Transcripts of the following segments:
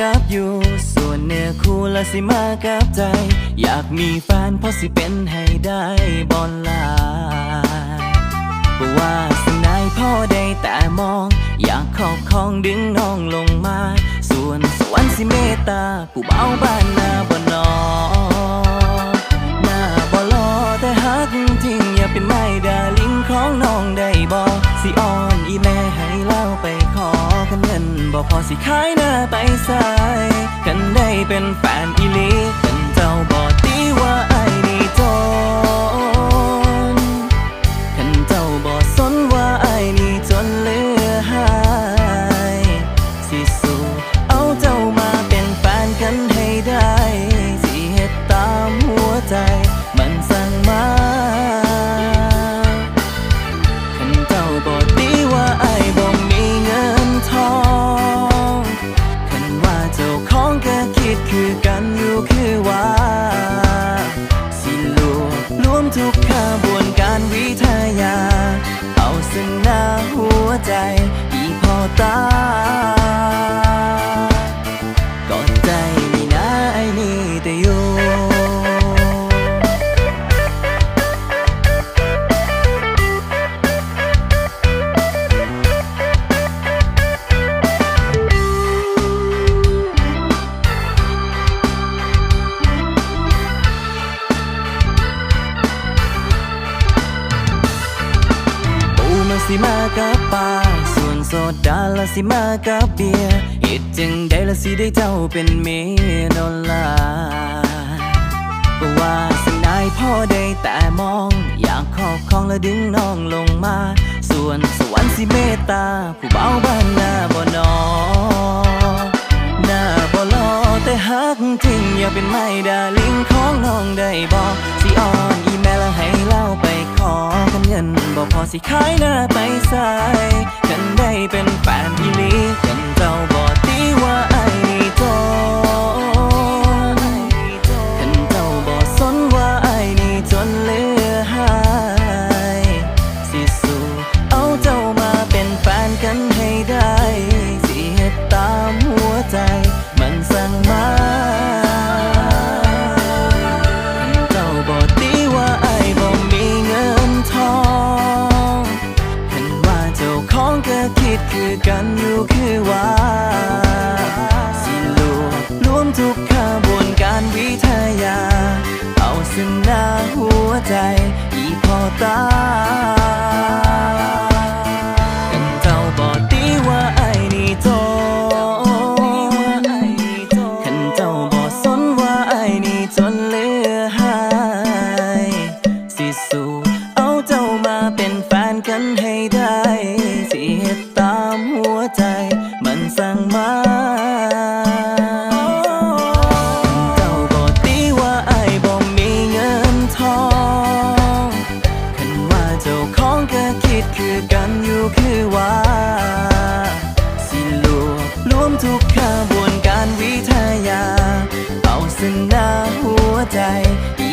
กับอยู่ ส่วนเนื้อคู่ละสิมากับใจ อยากมีแฟนเพราะสิเป็นให้ได้บอลลาบว่าสิ่งใดพ่อได้แต่มอง อยากขอบของดึงน้องลงมา ส่วนสวรรค์สิเมตตา ผู้เบาบ้านนาบ่นอหน้าบ่รอแต่ฮักทิ้งอย่าเป็นไม่ดาลิงของน้องได้บ่สิออ กันเงินบ่พอสิขายหน้าไปสาย กันได้เป็นแฟนอีลีกันเจ้าบ่ตีว่า สิมากับเบียร์เหตุจึงได้ละสิได้เจ้าเป็นเมียนอนลาก็ว่าสิ่งใดพ่อได้แต่มอง อยากขอบของและดึงน้องลงมา ส่วนสวรรค์สิเมตตา ผู้เบาบ้านหน้าบ่นอหน้าบ่รอแต่ฮักทิ้งอย่าเป็นไม่ดาลิงของน้องได้บอกสิอ่อน เล่าไปขอกันเงินบอกพอสิขายหน้าไปใส่กันได้เป็นแฟนพี่ลีกันเจ้าบ่ตีว่าไอ้จ นาหัวใจอีพอตา คือกันอยู่คือว่าสิลวกรวมทุกขบวนการวิทยา เอาสนาหัวใจอี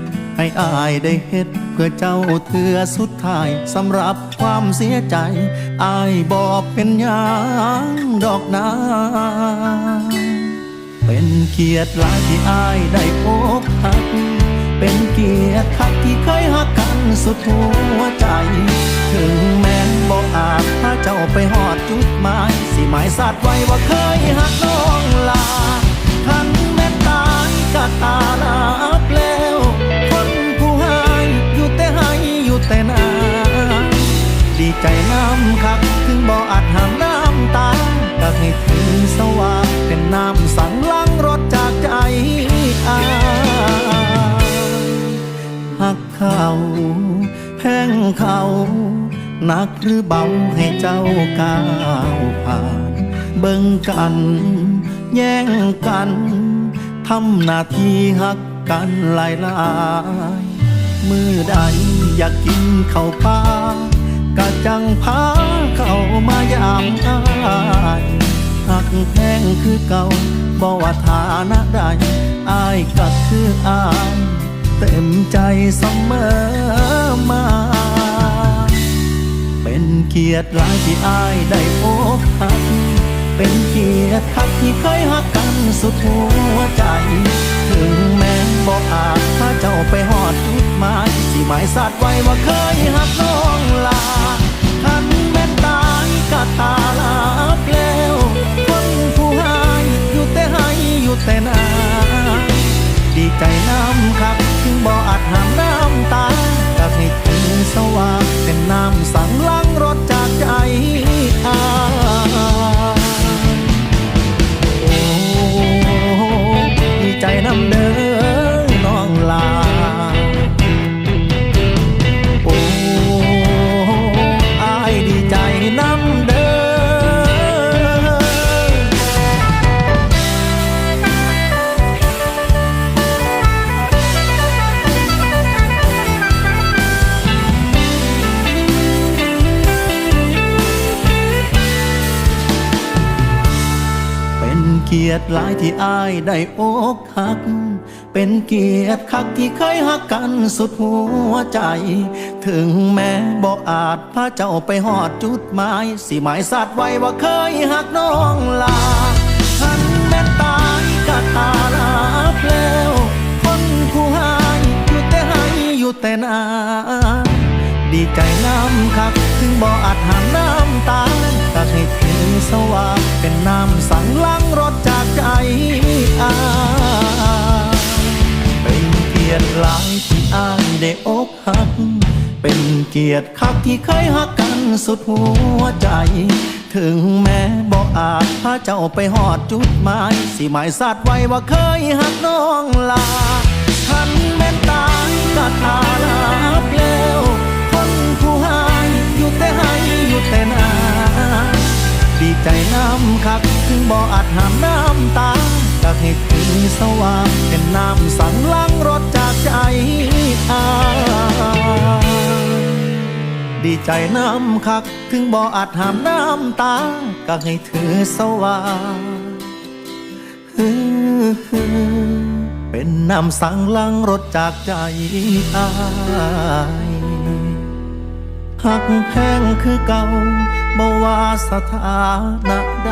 ใให้อายได้เฮ็ด เพื่อเจ้าเถือสุดท้ายสำหรับความเสียใจ อายบอกเป็นหยังดอกนาเป็นเกียรติลายที่อายได้พบหัก เป็นเกียรติคักที่เคยหักกันสุดหัวใจ ถึงแม้บอกอาจพาเจ้าไปหอดจุดหมายสิหมายสัตว์ไว้ว่าเคยหักน้องลาทันแม้ตายก็ตาลา ใจน้ำคักถึงบ่อาจห้ามน้ำตาก็ให้ถึงสว่างเป็นน้ำสั่งล้างรถจากใจอาหักเขาแพงเขาหนักหรือเบาให้เจ้าก้าวผ่าน เบิ่งกัน แย่งกันทำหน้าที่หักกันหลายหลายมือใดอยากกินข้าวปลา กะจังพาเข้ามายามอายหักแพงคือเก่าบ่ว่าฐานะใดอายก็คืออายเต็มใจเสมอมา เป็นเกียรติหลายที่อายได้พบหักเป็นเกียรติคักที่เคยหักกันสุดหัวใจ ถึงแม้บอกอาจพาเจ้าไปหอดจุดหมายสิหมายสัตว์ไว้ว่าเคยหักน้องลา ยดหลายที่อายได้อกหัก เป็นเกียรติคักที่เคยหักกันสุดหัวใจ ถึงแม้บอกอาจพาเจ้าไปหอดจุดหมาย สิหมายสัตว์ไว้ว่าเคยหักน้องลาฉันแม่ตายกะตาลา อกหัก เป็นเกียรติคักที่เคยหักกันสุดหัวใจ ถึงแม้บ่อาจพาเจ้าไปหอดจุดหมาย สิหมายสัตว์ไว้ว่าเคยหักน้องลาทันแม้นตาก็ตาลาบแล้วคนผู้ให้อยู่แต่ให้อยู่แต่นาดีใจน้ำคักถึงบ่อาจหามน้ำตา ก็ให้ถึงสว่างเป็นน้ำสั่งล้างรถจากใจอายดีใจน้ำคัก ถึงบ่ออาจหามน้ำตาก็ให้ถือสว่างเป็นน้ำสั่งล้างรถจากใจอายหักแพงคือเก่าบ่ว่าสถานะใด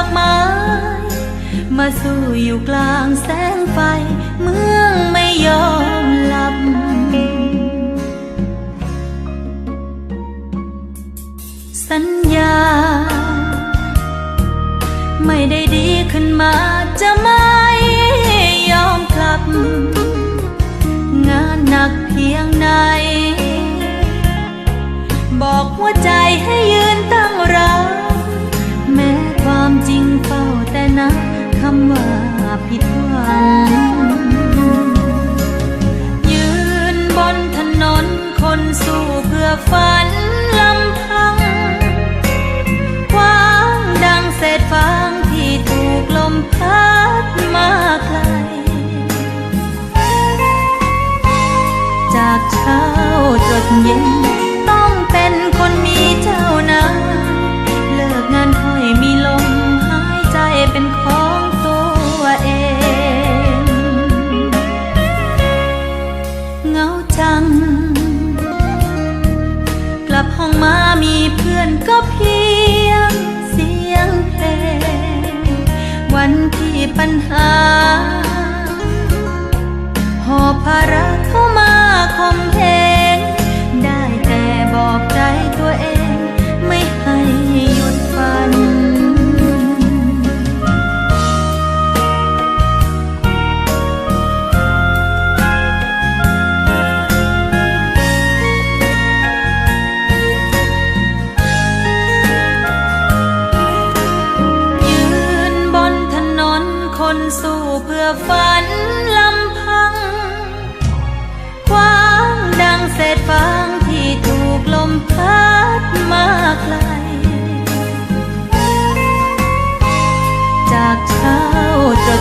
ทุ่งดอกไม้มาสู่อยู่กลางแสงไฟ เมืองไม่ยอมหลับ สัญญา ไม่ได้ดีขึ้นมาจะไม่ยอมกลับ งานหนักเพียงไหนบอกหัวใจให้ยื แต่นับคำว่าผิดหวัง ยืนบนถนนคนสู้เพื่อฝันลำพังกว้างดังเศษฟางที่ถูกลมพัดมาไกล จากเช้าจดเย็น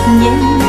จ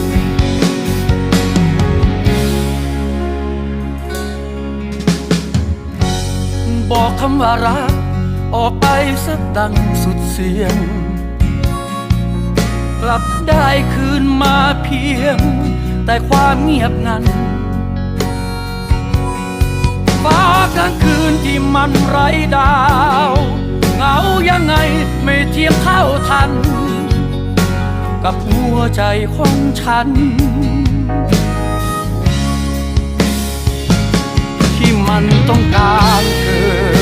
บอกคำว่ารัก ออกไปสักดังสุดเสียง กลับได้คืนมาเพียง แต่ความเงียบงันฟ้ากลางคืนที่มันไร้ดาวเหงายังไงไม่เทียมเท่าทัน กับหัวใจของฉัน มันต้องการเธอ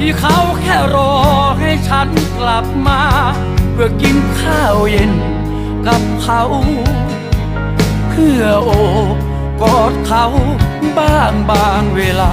ที่เขาแค่รอให้ฉันกลับมา เพื่อกินข้าวเย็นกับเขา เพื่อโอบกอดเขาบ้างบางเวลา